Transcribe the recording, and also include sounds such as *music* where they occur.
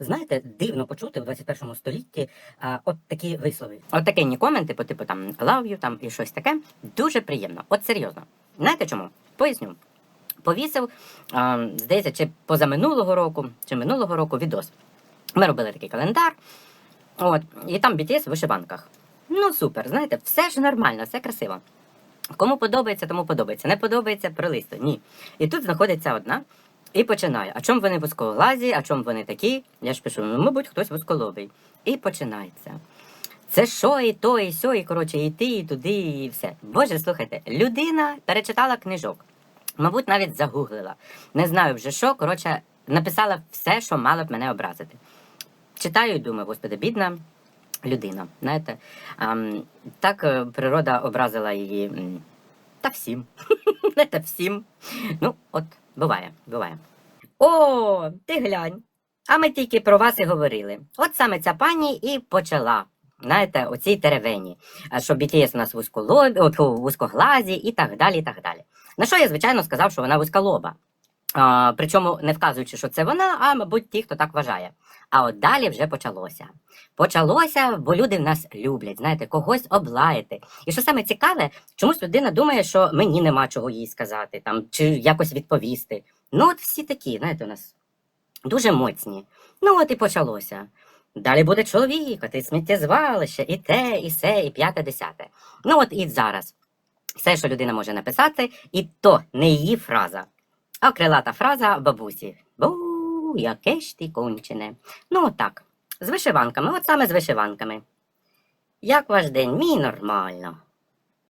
знаєте, дивно почути в 21 столітті а, от такі вислови. От такі коменти, по типу там love you, там і щось таке. Дуже приємно. От серйозно. Знаєте чому? Поясню. Повісив, а, здається, чи позаминулого року, чи минулого року відос. Ми робили такий календар. От, і там BTS в вишиванках. Ну, супер, знаєте, все ж нормально, все красиво. Кому подобається, тому подобається. Не подобається пролисто. Ні. І тут знаходиться одна і починає. А чому вони вузькоглазі, а чому вони такі? Я ж пишу, ну, мабуть, хтось вузьколобий. І починається. Це що, і то, і сьо, і коротше, і ти, і туди, і все. Боже, слухайте, людина перечитала книжок, мабуть, навіть загуглила. Не знаю вже що, коротше, написала все, що мало б мене образити. Читаю і думаю, господи, бідна людина. Знаєте, Ам, так е, природа образила її та всім. *laughs* Знаєте, всім. Ну, от, буває, буває. О, ти глянь. А ми тільки про вас і говорили. От саме ця пані і почала. Знаєте, оцій теревені, А що BTS у нас вузьколобі, от, вузькоглазі і так далі, і так далі. На що я, звичайно, сказав, що вона вузьколоба. А, причому не вказуючи, що це вона, а мабуть, ті, хто так вважає. А от далі вже почалося. Почалося, бо люди нас люблять, знаєте, когось облаяти. І що саме цікаве, чомусь людина думає, що мені нема чого їй сказати, там, чи якось відповісти. Ну, от всі такі, знаєте, у нас дуже моцні. Ну, от і почалося. Далі буде чоловік, ти сміттєзвалище, і те, і се, і п'яте, десяте. Ну, от і зараз. Все, що людина може написати, і то не її фраза, а крилата фраза бабусі. Бу, яке ж ти кончене. Ну, отак. З вишиванками, от саме з вишиванками. Як ваш день? Мій нормально.